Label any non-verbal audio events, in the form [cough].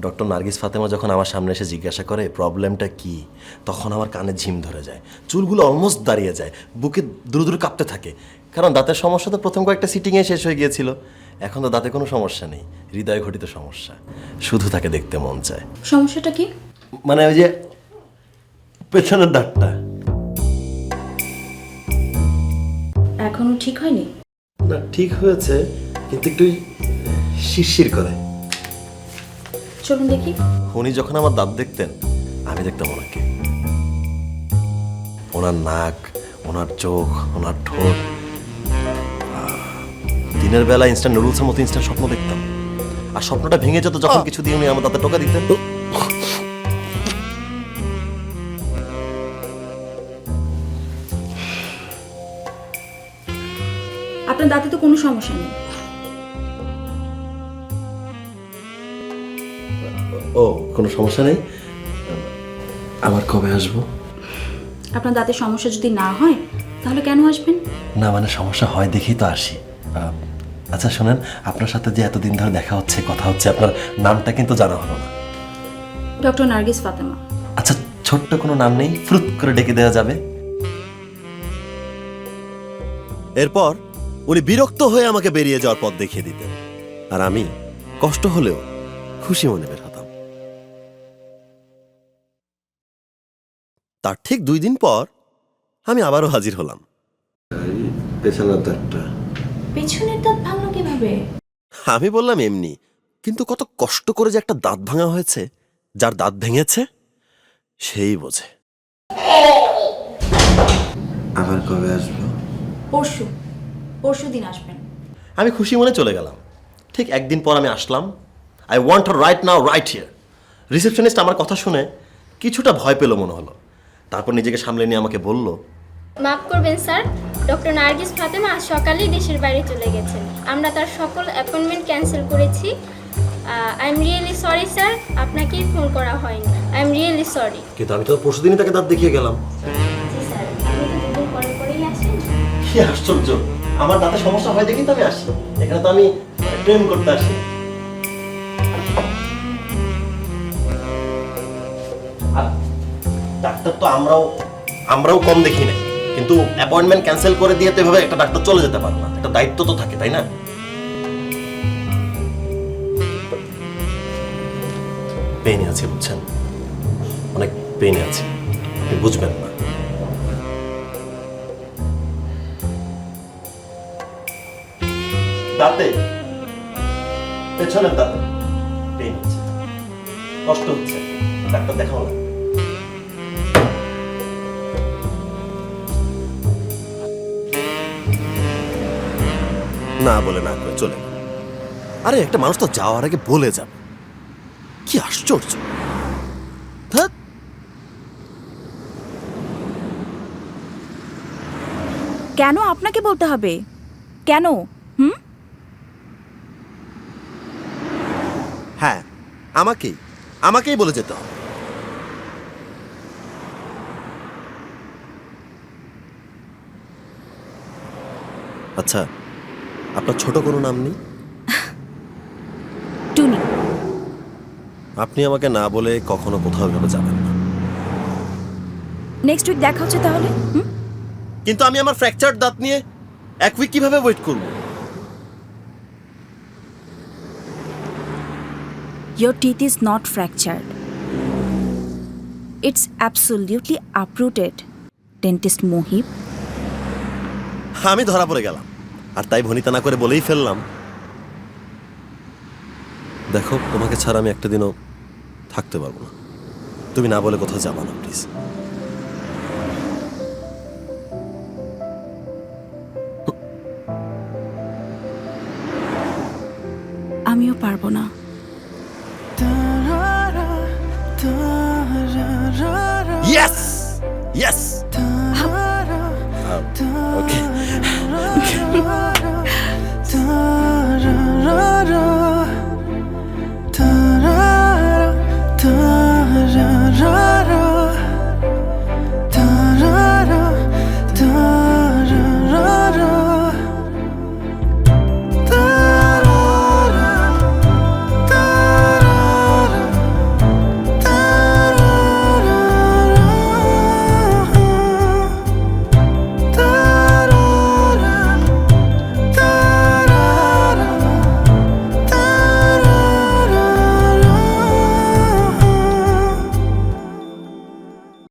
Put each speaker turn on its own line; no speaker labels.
Doctor Nargis Fatema যখন আমার সামনে এসে জিজ্ঞাসা করে প্রবলেমটা কি? তখন আমার কানে ঝিম ধরে যায়। চুলগুলো অলমোস্ট দাঁড়িয়ে যায়। বুকে দ্রুত দ্রুত কাঁপতে থাকে। কারণ দাঁতের সমস্যা তো প্রথম কয়েকটা সিটিংয়ে শেষ হয়ে গিয়েছিল। এখন তো দাঁতে কোনো সমস্যা নেই। হৃদয় ঘটিত সমস্যা। শুধু তাকে দেখতে মন চায়।
সমস্যাটা কি?
মানে ওই যে পেছনের দাঁতটা।
এখনও ঠিক হয়নি?
না ঠিক হয়েছে কিন্তু একটু শিরশির করে।
চলুন দেখি।
উনি যখন আমার দাঁত দেখতেন আমি দেখতাম ওনাকে। ওনার নাক ওনার চোখ ওনার ঠোঁট। দিনের বেলা ইনস্ট্যান্ট নুডলসের মতো ইনস্ট্যান্ট স্বপ্ন দেখতাম। আর স্বপ্নটা ভেঙে যেত যখন কিছু দিয়ে উনি আমার দাঁতে টোকা দিতেন।
আপনার দাঁতে তো কোনো সমস্যা নেই।
ও কোনো সমস্যা নেই? আবার কবে আসব?
আপনার দাঁতের সমস্যা যদি না হয় তাহলে কেন আসবেন?
না মানে সমস্যা হয় দেখেই তো আসি। আচ্ছা শোনেন আপনার সাথে যে এতদিন ধরে দেখা হচ্ছে কথা হচ্ছে আপনার নামটা কিন্তু জানা হলো না।
ডক্টর নার্গিস ফাতেমা।
আচ্ছা ছোট্ট কোনো নাম নেই? ফ্রুত করে ডেকে দেওয়া যাবে। এরপর উনি বিরক্ত হয়ে আমাকে বেরিয়ে যাওয়ার পথ দেখিয়ে দিতেন। আর আমি কষ্ট হলেও খুশি মনে বের হতাম তার ঠিক দুই দিন পর আমি আবারও হাজির হলাম। পেছনের দাঁতটা।
পেছনের দাঁত ভাঙলো কীভাবে?
আমি বললাম এমনি কিন্তু কত কষ্ট করে যে একটা দাঁত ভাঙা হয়েছে যার দাঁত ভেঙেছে সেই বোঝে। আবার কবে আসব?
পরশু পরশু দিন আসবেন।
আমি খুশি মনে চলে গেলাম। ঠিক একদিন পর আমি আসলাম I want right now right here receptionist আমার কথা শুনে কিছুটা ভয় পেল মনে হলো। তারপর নিজেকে সামলে নিয়ে আমাকে বলল
মাফ করবেন স্যার ডক্টর নার্গিস ফাতেমা আজ সকালেই দেশের বাইরে চলে গেছেন। আমরা তার সকল অ্যাপয়েন্টমেন্ট ক্যান্সেল করেছি। I am really sorry sir আপনাকেই ফোন করা হয়নি। আই এম রিয়েলি সরি
কিন্তু আমি তো পরশুদিনই তাকে দাঁত দেখিয়ে গেলাম।
জি স্যার আপনি তো দুদিন পরে পরেই আসেন
কি আশ্চর্য! আমার দাঁতে সমস্যা হয় দেখি তো আমি আসি এখানে তো আমি প্রেম করতে আসি। ডাক্তার তো আমরাও আমরাও কম দেখি নাই। কিন্তু অ্যাপয়েন্টমেন্ট ক্যান্সেল করে দিয়ে তো এভাবে একটা ডাক্তার চলে যেতে পারে না। একটা দায়িত্ব তো থাকে, তাই না? পেনে আছে, বুঝছেন? অনেক পেনে আছে। আপনি বুঝবেন না। দাঁতে, পেছনের দাঁতে পেন হচ্ছে। কষ্ট হচ্ছে। ডাক্তার দেখাও না। না বলে না করে চলে আরে একটা মানুষ তো যাওয়ার আগে বলে যাবে। কি আশ্চর্য। ধ্যাৎ।
কেন আপনাকে বলতে হবে? কেন? হুম?
হ্যাঁ আমাকেই। আমাকেই বলে যেতে হবে। আচ্ছা আপনার ছোট কোনো নাম নেই [laughs]
টুনি
আপনি আমাকে না বলে কখনো কোথাও এভাবে যাবেন না
নেক্সট উইক দেখা হচ্ছে তাহলে হুম
কিন্তু আমি আমার ফ্র্যাকচার দাঁত নিয়ে এক উইক কীভাবে ওয়েট করব
Your teeth is not fractured. It's absolutely uprooted. Dentist Mohib.
আমি ধরা পড়ে গেলাম আর তাই ভনিতা না করে বলেই ফেললাম। দেখো তোমাকে ছাড়া আমি একটা দিনও থাকতে পারব না। তুমি না বলে কোথাও যাবা না প্লিজ।
আমিও পারব না।
Yes yes